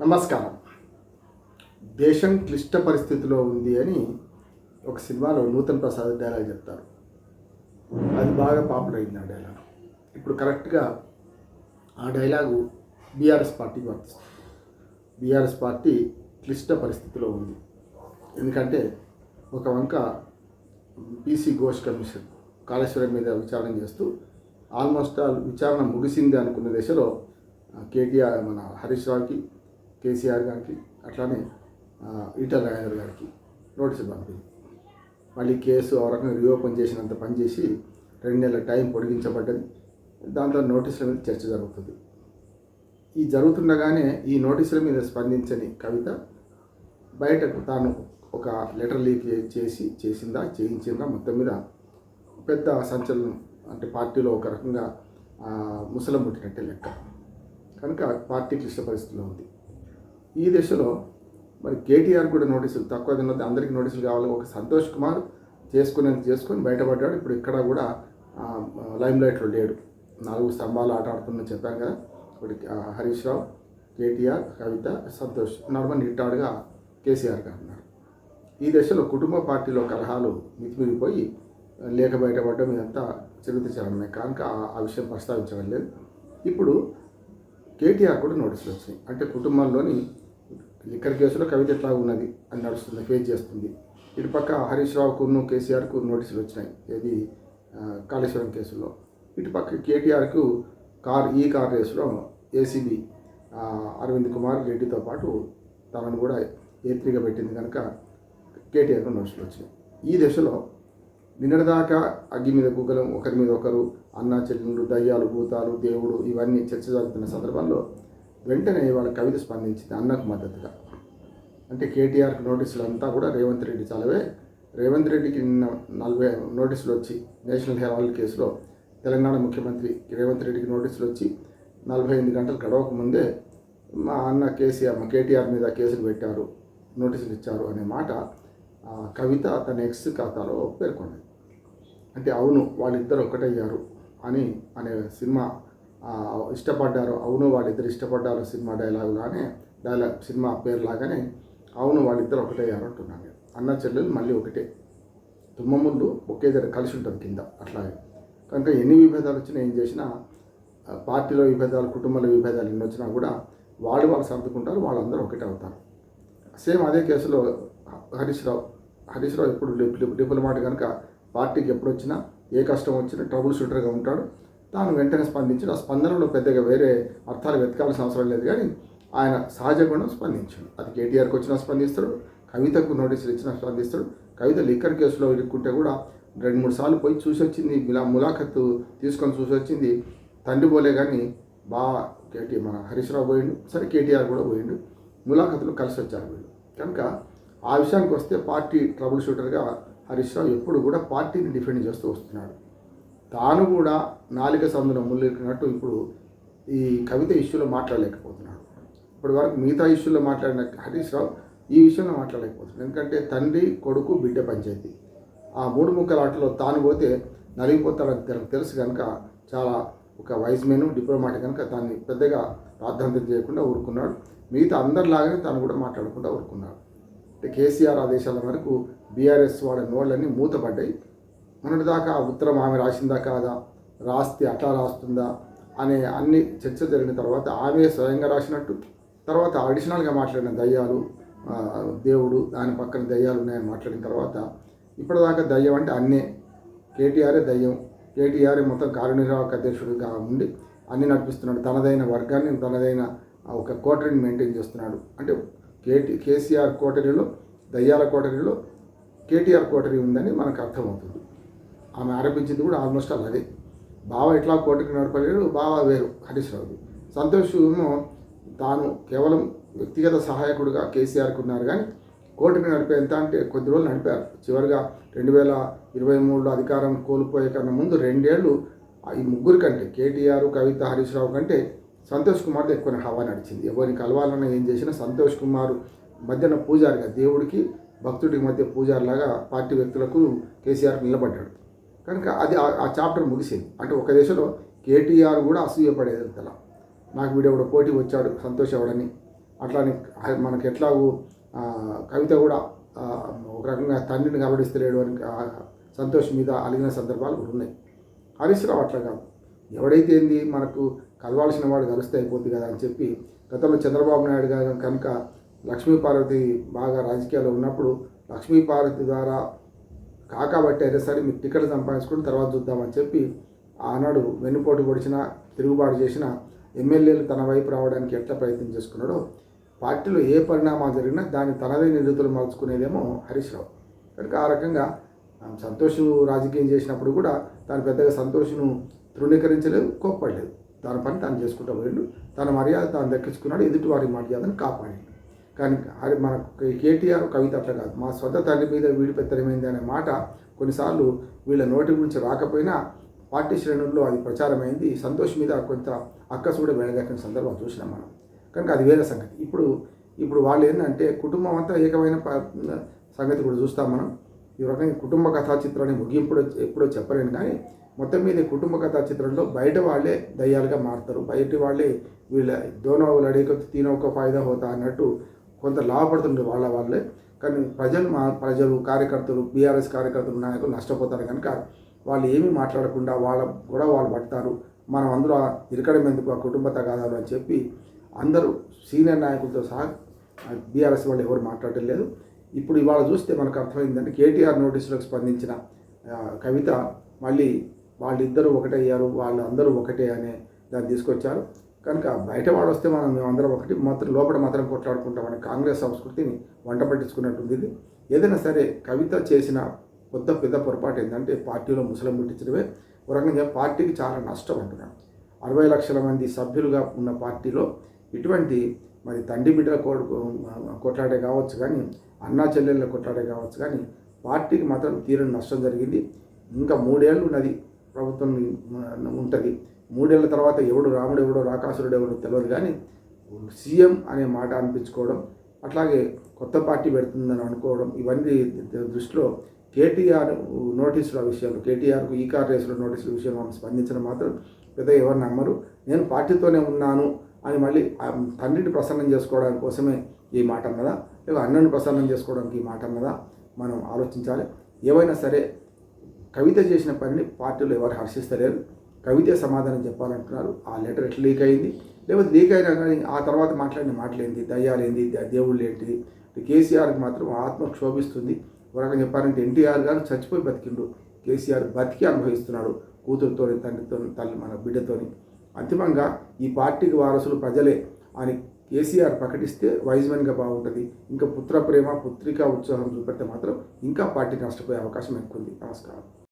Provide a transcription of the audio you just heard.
నమస్కారం. దేశం క్లిష్ట పరిస్థితిలో ఉంది అని ఒక సినిమాలో నూతన్ ప్రసాద్ డైలాగ్ చెప్తారు. అది బాగా పాపులర్ అయింది ఆ డైలాగ్. ఇప్పుడు కరెక్ట్గా ఆ డైలాగు బీఆర్ఎస్ పార్టీకి వర్తిస్తుంది. బీఆర్ఎస్ పార్టీ క్లిష్ట పరిస్థితిలో ఉంది. ఎందుకంటే ఒక వంక బీసీ ఘోష్ కమిషన్ కాళేశ్వరం మీద విచారణ చేస్తూ ఆల్మోస్ట్ ఆల్ విచారణ ముగిసింది అనుకున్న దశలో కేటీఆర్ మన హరీష్ రావుకి కేసీఆర్ గారికి అట్లానే ఆ, ఈటల రాజేంద్ర గారికి నోటీసులు పంపింది. మళ్ళీ కేసు ఆ రకంగా రీఓపెన్ చేసినంత పనిచేసి రెండు నెలల టైం పొడిగించబడ్డది. దాంతో నోటీసుల మీద చర్చ జరుగుతుంది. ఈ జరుగుతుండగానే ఈ నోటీసుల మీద స్పందించని కవిత బయటకు తాను ఒక లెటర్ లీక్ చేసి చేసిందా చేయించిందా మొత్తం మీద పెద్ద సంచలనం అంటే పార్టీలో ఒక రకంగా ముసలం పుట్టినట్టే లెక్క. కనుక పార్టీ క్లిష్ట పరిస్థితిలో ఉంది. ఈ దశలో మరి కేటీఆర్ కూడా నోటీసులు తక్కువ తిన్నది అందరికీ నోటీసులు కావాలి. ఒక సంతోష్ కుమార్ చేసుకునేది చేసుకొని బయటపడ్డాడు. ఇప్పుడు ఇక్కడ కూడా లైమ్ లైట్లో లేడు. నాలుగు స్తంభాలు ఆట ఆడుతుందని చెప్పాను కదా. ఇప్పుడు హరీష్ రావు కేటీఆర్ కవిత సంతోష్ నడమ నిట్టాడుగా కేసీఆర్ గారు ఉన్నారు. ఈ దశలో కుటుంబ పార్టీలో కలహాలు మితిమిరిపోయి లేక బయటపడడం ఇదంతా చరిత్రచరణమే కనుక ఆ- విషయం ప్రస్తావించడం లేదు. ఇప్పుడు కేటీఆర్ కూడా నోటీసులు వచ్చాయి అంటే కుటుంబంలోని లిక్కర్ కేసులో కవిత ఎట్లా ఉన్నది అని నడుస్తుంది ఫేస్ చేస్తుంది. ఇటుపక్క హరీష్ రావుకును కేసీఆర్కు నోటీసులు వచ్చినాయి. ఏది? కాళేశ్వరం కేసులో. ఇటుపక్క కేటీఆర్కు కార్ ఈ కార్ రేసులో ఏసీబీ అరవింద్ కుమార్ రెడ్డితో పాటు తనను కూడా ఏత్రిగా పెట్టింది కనుక కేటీఆర్కు నోటీసులు వచ్చినాయి. ఈ దశలో నిన్నటిదాకా అగ్గి మీద గుగ్గలం ఒకరి మీద ఒకరు అన్న చెల్లెళ్ళు దయ్యాలు భూతాలు దేవుడు ఇవన్నీ చర్చ జరుగుతున్న సందర్భంలో వెంటనే వాళ్ళ కవిత స్పందించింది అన్నకు మద్దతుగా. అంటే కేటీఆర్కి నోటీసులు అంతా కూడా రేవంత్ రెడ్డి చలవే. రేవంత్ రెడ్డికి నిన్న నలభై నోటీసులు వచ్చి నేషనల్ హెరాల్డ్ కేసులో తెలంగాణ ముఖ్యమంత్రి రేవంత్ రెడ్డికి నోటీసులు వచ్చి నలభై ఎనిమిది గంటలు గడవక ముందే మా అన్న కేసీఆర్ మా కేటీఆర్ మీద కేసులు పెట్టారు నోటీసులు ఇచ్చారు అనే మాట ఆ, కవిత తన ఎక్స్ ఖాతాలో పేర్కొన్నది. అంటే అవును వాళ్ళిద్దరు ఒకటయ్యారు అని అనే సినిమా ఇష్టపడ్డారు అవును వాళ్ళిద్దరు ఇష్టపడ్డారు సినిమా డైలాగులానే డైలాగ్ సినిమా పేరు లాగానే అవును వాళ్ళిద్దరు ఒకటయ్యారు అంటున్నాను. అన్న చెల్లెలు మళ్ళీ ఒకటే. తుమ్మముళ్ళు ఒకే దగ్గర కలిసి ఉంటుంది కింద అట్లాగే. కనుక ఎన్ని విభేదాలు వచ్చినా ఏం చేసినా పార్టీలో విభేదాలు కుటుంబంలో విభేదాలు ఎన్ని వచ్చినా కూడా వాళ్ళు వాళ్ళు సర్దుకుంటారు వాళ్ళందరూ ఒకటే అవుతారు. సేమ్ అదే కేసులో హరీష్ రావు. హరీష్ రావు ఎప్పుడు డిప్లొమాట్ కనుక పార్టీకి ఎప్పుడు వచ్చినా ఏ కష్టం వచ్చినా ట్రబుల్ షూటర్గా ఉంటాడు. తాను వెంటనే స్పందించాడు. ఆ స్పందనలో పెద్దగా వేరే అర్థాలు వెతకాల్సిన అవసరం లేదు కానీ ఆయన సహజ గుణం స్పందించాడు. అది కేటీఆర్కి వచ్చినా స్పందిస్తాడు కవితకు నోటీసులు ఇచ్చినా స్పందిస్తాడు. కవిత లిక్కర్ కేసులో ఇరుక్కుంటే కూడా రెండు మూడు సార్లు పోయి చూసి వచ్చింది ఇలా ములాఖత్తు తీసుకొని చూసి వచ్చింది తండ్రి పోలే కానీ బాగా కేటీ మన హరీష్ రావు పోయిండు సరే కేటీఆర్ కూడా పోయిండు ములాఖతులు కలిసి వచ్చారు వీళ్ళు. కనుక ఆ విషయానికి వస్తే పార్టీ ట్రబుల్ షూటర్గా హరీష్ రావు ఎప్పుడు కూడా పార్టీని డిఫెండ్ చేస్తూ వస్తున్నాడు. తాను కూడా నాలిక సందులో ముళ్ళెక్కినట్టు ఇప్పుడు ఈ కవిత ఇష్యూలో మాట్లాడలేకపోతున్నాడు. ఇప్పటి వరకు మిగతా ఇష్యూలో మాట్లాడిన హరీష్ రావు ఈ విషయంలో మాట్లాడలేకపోతున్నాడు. ఎందుకంటే తండ్రి కొడుకు బిడ్డ పంచాయతీ. ఆ మూడు ముక్కల ఆటలో తాను పోతే నలిగిపోతాడని తనకు తెలుసు కనుక చాలా ఒక వైజ్ మెన్ డిప్లొమాట్ కనుక దాన్ని పెద్దగా ప్రాధాన్యత చేయకుండా ఊరుకున్నాడు. మిగతా అందరిలాగానే తాను కూడా మాట్లాడకుండా ఊరుకున్నాడు. అంటే కేసీఆర్ ఆదేశాల మేరకు బీఆర్ఎస్ వాళ్ళ నోళ్ళన్నీ మూతపడ్డాయి. మొన్నటిదాకా ఆ ఉత్తరం ఆమె రాసిందా కాదా? రాస్తే అట్లా రాస్తుందా? అనే అన్ని చర్చ జరిగిన తర్వాత ఆమె స్వయంగా రాసినట్టు తర్వాత అడిషనల్గా మాట్లాడిన దయ్యాలు దేవుడు దాని పక్కన దయ్యాలు ఉన్నాయని మాట్లాడిన తర్వాత ఇప్పటిదాకా దయ్యం అంటే అన్నే. కేటీఆరే దయ్యం. కేటీఆర్ మొత్తం కార్యనిర్వాహక అధ్యక్షుడిగా ఉండి అన్ని నడిపిస్తున్నాడు. తనదైన వర్గాన్ని తనదైన ఒక కోటరీని మెయింటైన్ చేస్తున్నాడు. అంటే కేటీ కేసీఆర్ కోటరీలో దయ్యాల కోటరీలో కేటీఆర్ కోటరీ ఉందని మనకు అర్థమవుతుంది. ఆమె ఆరంభించింది కూడా ఆల్మోస్ట్ ఆల్ అదే. బావ ఎట్లా కోటికి నడపలేడు బావ వేరు హరీష్ రావు సంతోష్ ఏమో తాను కేవలం వ్యక్తిగత సహాయకుడిగా కేసీఆర్కి ఉన్నారు కానీ కోర్టుని నడిపే ఎంత అంటే కొద్ది రోజులు నడిపారు. చివరిగా రెండు వేల ఇరవై మూడులో అధికారం కోల్పోయే కన్నా ముందు రెండేళ్ళు ఈ ముగ్గురు కంటే కేటీఆర్ కవిత హరీష్ రావు కంటే సంతోష్ కుమార్ ఎక్కువ హవా నడిచింది. ఎవరిని కలవాలన్నా ఏం చేసినా సంతోష్ కుమార్ మధ్యన పూజారిగా దేవుడికి భక్తుడికి మధ్య పూజారిలాగా పార్టీ వ్యక్తులకు కేసీఆర్ నిలబడ్డాడు. కనుక అది ఆ- చాప్టర్ ముగిసింది. అంటే ఒక దశలో కేటీఆర్ కూడా అసూయపడేది అంతలా. నాకు వీడెవడో పోటీ వచ్చాడు సంతోష్ ఎవడని. అట్లానే మనకి ఎట్లాగూ కవిత కూడా ఒక రకంగా తండ్రిని కబడిస్తలేడు అని సంతోష్ మీద అలిగిన సందర్భాలు కూడా ఉన్నాయి. హరీశ్రావు అట్లా కాదు. ఎవడైతే ఏంది మనకు కలవాల్సిన వాడు కలిస్తే అయిపోద్ది కదా అని చెప్పి గతంలో చంద్రబాబు నాయుడు గారు కనుక లక్ష్మీపార్వతి బాగా రాజకీయాల్లో ఉన్నప్పుడు లక్ష్మీపార్వతి ద్వారా కాకాబట్టి అయితే సరే మీరు టికెట్ సంపాదించుకుని తర్వాత చూద్దామని చెప్పి ఆనాడు వెన్నుపోటు పొడిచిన తిరుగుబాటు చేసిన ఎమ్మెల్యేలు తన వైపు రావడానికి ఎట్లా ప్రయత్నం చేసుకున్నాడో పార్టీలో ఏ పరిణామాలు జరిగినా దాన్ని తనదే నిధుతులు మలుచుకునేదేమో హరీష్ రావు. కనుక ఆ రకంగా సంతోష్ రాజకీయం చేసినప్పుడు కూడా తాను పెద్దగా సంతోష్ను తృణీకరించలేదు కోప్పడలేదు. తన పని తాను చేసుకుంటూ పోయిండు. తన మర్యాద తాను దక్కించుకున్నాడు ఎదుటి వారి మర్యాదను కాపాడిండు. కానీ అది మన కేటీఆర్ కవిత అట్లా కాదు. మా సొంత తల్లి మీద వీడి పెత్తనమైంది అనే మాట కొన్నిసార్లు వీళ్ళ నోటి గురించి రాకపోయినా పార్టీ శ్రేణుల్లో అది ప్రచారమైంది. సంతోష్ మీద కొంత అక్కసు కూడా సందర్భం చూసినాం మనం. కనుక అది వేరే సంగతి. ఇప్పుడు ఇప్పుడు వాళ్ళు ఏంటంటే కుటుంబం అంతా ఏకమైన ప- సంగతి కూడా చూస్తాం మనం. ఈ రకంగా కుటుంబ కథా చిత్రాన్ని ముగింపుడు ఎప్పుడో చెప్పలేను కానీ మొత్తం మీద కుటుంబ కథా చిత్రంలో బయట వాళ్ళే దయ్యాలుగా మారుతారు. బయట వాళ్ళే వీళ్ళ దోనో లడేక తీనొక ఫాయిదా హోతా అన్నట్టు కొంత లాభపడుతుండే వాళ్ళ వాళ్ళే. కానీ ప్రజలు మా ప్రజలు కార్యకర్తలు బీఆర్ఎస్ కార్యకర్తలు నాయకులు నష్టపోతారు కనుక వాళ్ళు ఏమీ మాట్లాడకుండా వాళ్ళ కూడా వాళ్ళు పడతారు. మనం అందులో ఇరకడం ఎందుకు? ఆ కుటుంబ తగాదాలు అని చెప్పి అందరూ సీనియర్ నాయకులతో సహా బీఆర్ఎస్ వాళ్ళు ఎవరు మాట్లాడటం లేదు. ఇప్పుడు ఇవాళ చూస్తే మనకు అర్థమైందంటే కేటీఆర్ నోటీసులకు స్పందించిన కవిత మళ్ళీ వాళ్ళిద్దరూ ఒకటే అయ్యారు వాళ్ళు వాళ్ళందరూ ఒకటే అనే దాన్ని తీసుకొచ్చారు. కనుక బయట వాడొస్తే మనం మేమందరం ఒకటి మాత్రం లోపల మాత్రం కొట్లాడుకుంటామని కాంగ్రెస్ సంస్కృతిని వంట పట్టించుకున్నట్టుంది. ఇది ఏదైనా సరే కవిత చేసిన పెద్ద పెద్ద పొరపాటు ఏంటంటే పార్టీలో ముసలం పుట్టించడమే ఒక రకంగా పార్టీకి చాలా నష్టం అంటున్నాను అరవై లక్షల మంది సభ్యులుగా ఉన్న పార్టీలో ఇటువంటి మరి తండ్రి బిడ్డల కొడుకు కొట్లాడే కావచ్చు కానీ అన్నా చెల్లెళ్ళ కొట్లాడే కావచ్చు కానీ పార్టీకి మాత్రం తీరని నష్టం జరిగింది. ఇంకా మూడేళ్ళు ఉన్నది ప్రభుత్వం ఉంటుంది. మూడేళ్ళ తర్వాత ఎవడు రాముడు ఎవడో రాకాసురుడు ఎవడో తెలియదు కానీ సీఎం అనే మాట అనిపించుకోవడం అట్లాగే కొత్త పార్టీ పెడుతుందని అనుకోవడం ఇవన్నీ దృష్టిలో కేటీఆర్ నోటీసుల విషయంలో కేటీఆర్కు ఈ కార్ రేసుల నోటీసుల విషయంలో మనం స్పందించడం మాత్రం పెద్ద ఎవరు నమ్మరు. నేను పార్టీతోనే ఉన్నాను అని మళ్ళీ తండ్రిని ప్రసన్నం చేసుకోవడానికి కోసమే ఈ మాట అన్నదా? లేదా అన్నను ప్రసన్నం చేసుకోవడానికి ఈ మాట అన్నదా? మనం ఆలోచించాలి. ఏవైనా సరే కవిత చేసిన పనిని పార్టీలో ఎవరు హర్షిస్తలేరు. కవితే సమాధానం చెప్పాలంటున్నారు. ఆ లెటర్ ఎట్లా లీక్ అయింది? లేకపోతే లీక్ అయినా కానీ ఆ తర్వాత మాట్లాడిన మాటలేంది? దయ్యాలేంది? దేవుళ్ళు ఏంటిది కేసీఆర్కి మాత్రం ఆత్మ క్షోభిస్తుంది. ఒక రకంగా చెప్పాలంటే ఎన్టీఆర్ గారు చచ్చిపోయి బతికిండు. కేసీఆర్ బతికి అనుభవిస్తున్నాడు కూతురుతో తండ్రితో తల్లి మన బిడ్డతోని. అంతిమంగా ఈ పార్టీకి వారసులు ప్రజలే. అని కేసీఆర్ ప్రకటిస్తే వైజ్మెన్గా బాగుంటుంది. ఇంకా పుత్ర ప్రేమ పుత్రికా ఉత్సాహం చూపెడితే మాత్రం ఇంకా పార్టీకి నష్టపోయే అవకాశం ఎక్కువ ఉంది నమస్కారం.